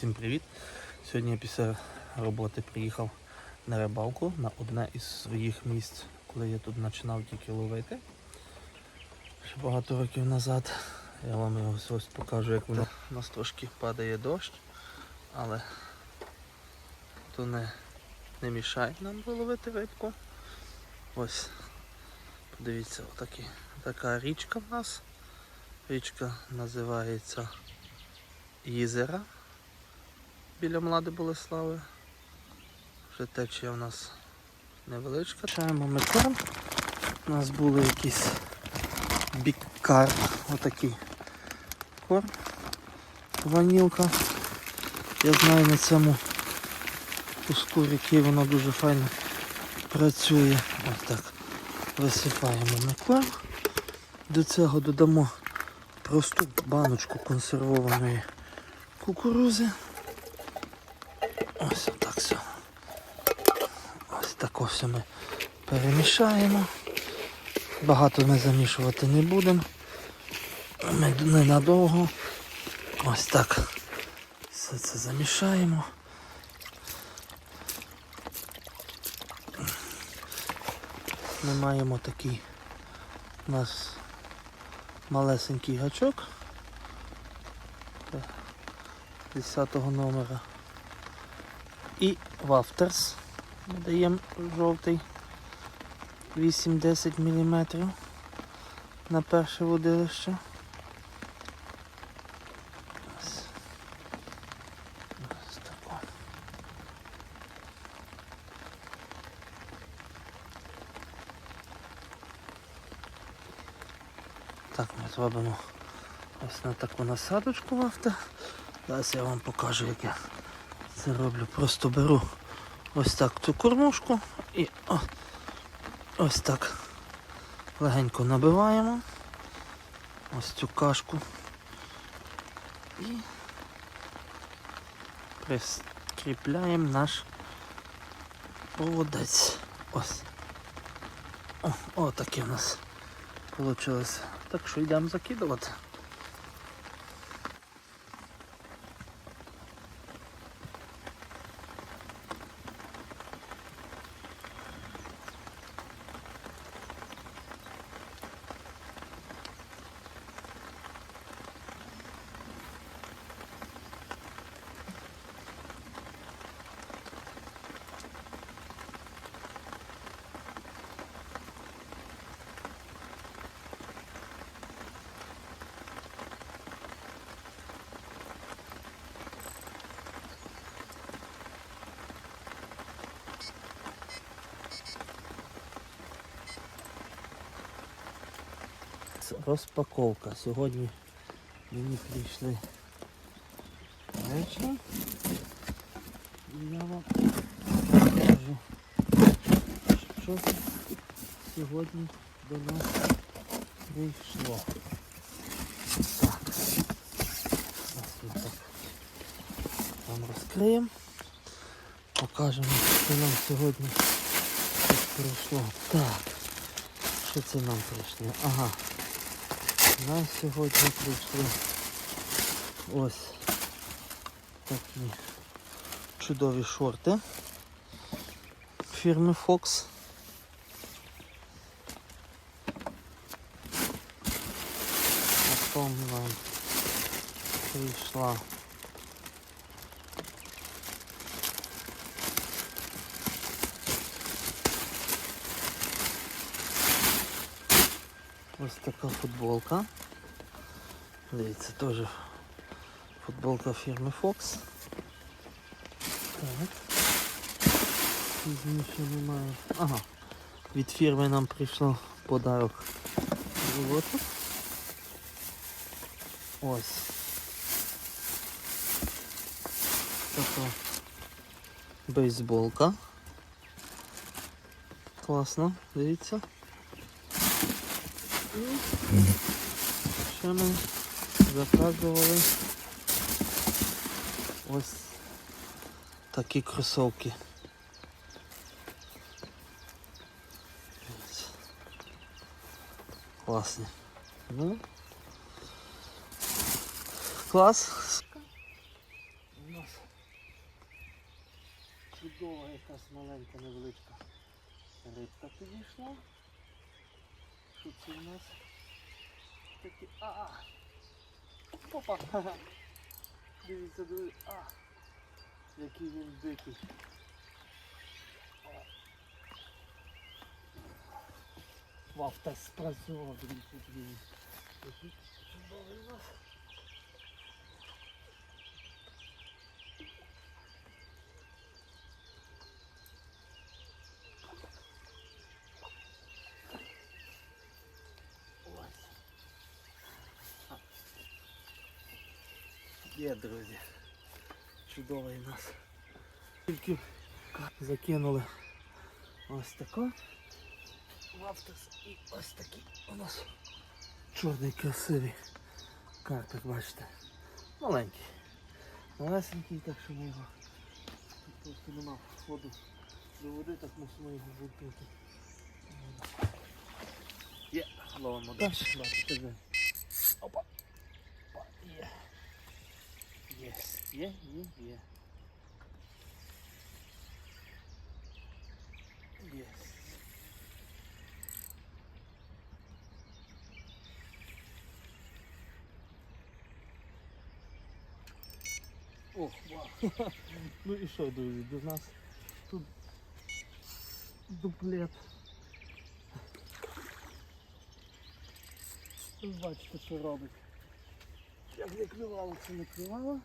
Всім привіт! Сьогодні я після роботи приїхав на рибалку на одне із своїх місць, коли я тут починав тільки ловити. Ще багато років назад. Я вам його ось покажу, як воно. У нас трошки падає дощ, але то не, не мішає нам ловити рибку. Ось, подивіться, отакі, така річка в нас. Річка називається Єзера біля Млади Болеслави. Вже течія у нас невеличка. Чаємо ми корм. У нас були якісь біккар, отакий корм. Ванілка. Я знаю на цьому куску ріки воно дуже файно працює. Ось так. Висипаємо на корм. До цього додамо просту баночку консервованої кукурузи. Ось так все. Ось так ось ми перемішаємо. Багато ми замішувати не будемо. Ми ненадовго. Ось так. Все це замішаємо. Ми маємо такий у нас малесенький гачок. 10 номера. І вафтерс ми даємо жовтий 8-10 мм на перше водилище. Так, ми зробимо ось на таку насадочку вафта. Зараз я вам покажу, як я це роблю. Просто беру ось так цю кормушку і о, ось так легенько набиваємо ось цю кашку і прикріпляємо наш поводець. Ось. О, о таке у нас вийшло. Так що йдемо закидувати. Розпаковка. Сьогодні мені прийшли речі. Я вам покажу, що сьогодні до нас прийшло. Так. Ось ми так вам розкриємо. Покажемо, що нам сьогодні тут прийшло. Так. Що це нам прийшло? Ага. Нам сьогодні прийшли ось такі чудові шорти фірми Fox. Потім нам прийшла Ось така футболка. Дивіться, теж футболка фірми Fox. Так. Пізніше немає. Ага. Від фірми нам прийшов подарок роботи. Ось. Така бейсболка. Класно, дивіться. Ще ми заказували ось такі кросовки. Дивіться. Класні. Ну, клас. У нас чудова якась маленька невеличка рибка підійшла. Що це у нас? Такі. А! Опа! Дивіться, дивіться. А! Який він дикий. Вафта спрацював, дивіться, дивіться. Чудовий у нас. Є, друзі. Чудовий у нас. Тільки закинули ось тако. Лаптус і ось такий у нас чорний красивий карпик, бачите. Маленький. Малесенький, так що ми його просто нема входу до води, так мусимо його випити. Є, ловимо далі. Опа. Є, є, є, є. Є. Ох, вау. Ну і що, друзі, до нас тут дуплет. Ви бачите, що робить. Як не клювало, це не клювало,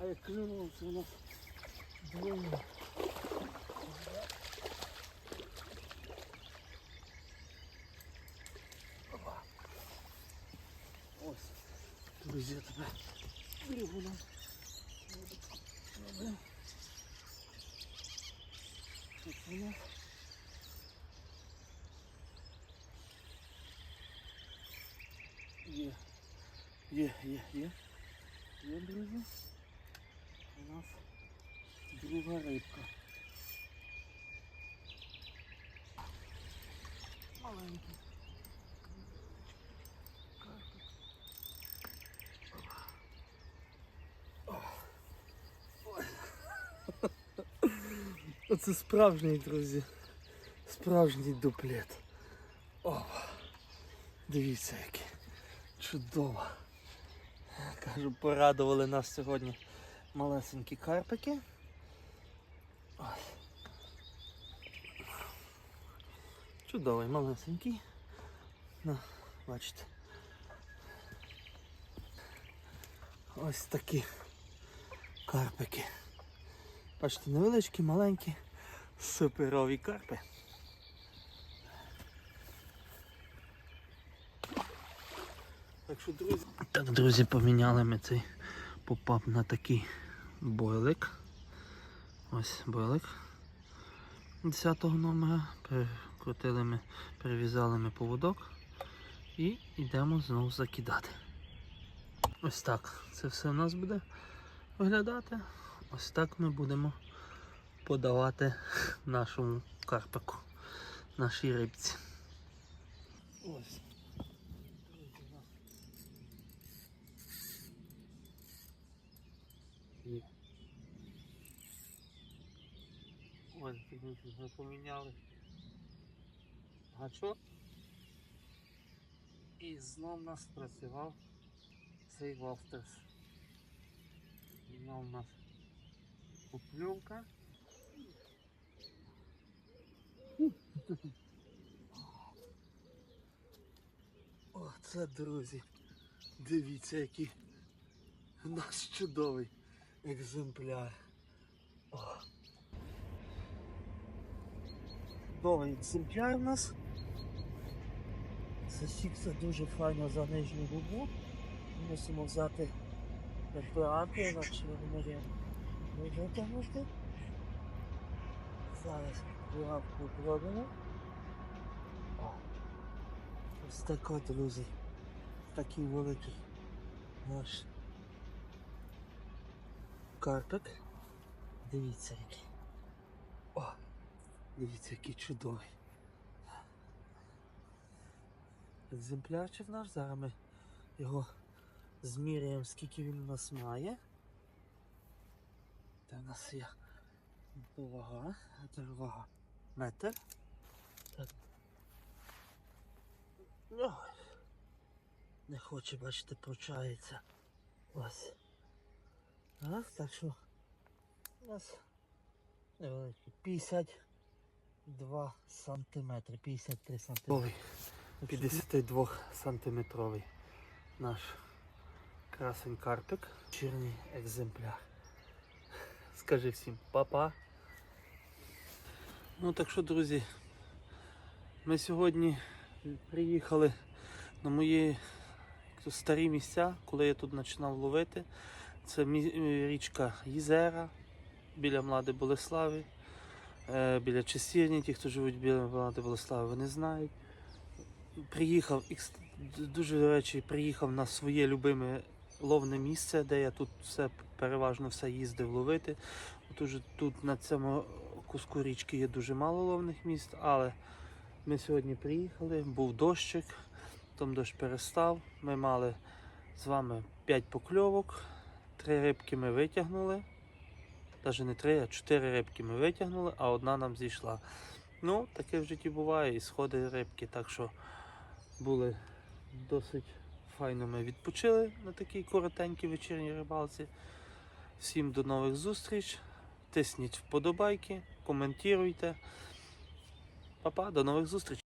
А як клюнуло, у нас двоє. Ось. Друзі, я тебе берегу нам. Тут нас. Є. Є, є, є. Є, друзі. У нас друга рибка. Маленький. Оце справжній, друзі. Справжній дуплет. О, дивіться який. Чудово. Кажу, порадували нас сьогодні малесенькі карпики. Ось. Чудовий, малесенький. Ну, бачите. Ось такі карпики. Бачите, невеличкі, маленькі, суперові карпи. Так що, друзі. Так, друзі, поміняли ми цей попап на такий бойлик. Ось бойлик 10-го номера. Перекрутили ми, перев'язали ми поводок і йдемо знову закидати. Ось так це все в нас буде виглядати. Ось так ми будемо подавати нашому карпику, нашій рибці. Ось. Є. Ось, ми поміняли гачок. І знов нас працював цей вовтерс. Знов у нас поплюнка. Оце, друзі. Дивіться, який у нас чудовий екземпляр. О. Чудовий екземпляр у нас. Засікся дуже файно за нижню губу. Мусимо взяти препарати, інакше вони не витягнути. Зараз лавку пробимо. Ось так друзі. Такий великий наш карпик. Дивіться який. О! Дивіться, який чудовий. Екземплярчик наш, зараз ми його зміряємо, скільки він у нас має. Та у нас є Вага. Це вага. Метр. Так. Ой. Не хоче, бачите, пручається. Ось. Так, так що у нас невеликий 52 сантиметри, 53 сантиметри. 52 сантиметровий наш красень карпик. Чірний екземпляр. Скажи всім папа. Ну так що, друзі, ми сьогодні приїхали на мої старі місця, коли я тут починав ловити. Це е, річка Єзера біля Млади Болеслави, е, біля Чесірні, ті, хто живуть біля Млади Болеслави, вони знають. Приїхав, дуже, до речі, приїхав на своє любиме ловне місце, де я тут все переважно все їздив ловити. От тут на цьому куску річки є дуже мало ловних місць, але ми сьогодні приїхали, був дощик, там дощ перестав. Ми мали з вами 5 покльовок, 3 рибки ми витягнули. Навіть не 3, а 4 рибки ми витягнули, а одна нам зійшла. Ну, таке в житті буває, і сходи рибки, так що були досить файно ми відпочили на такій коротенькій вечірній рибалці. Всім до нових зустріч. Тисніть вподобайки, коментуйте. Па-па, до нових зустрічей.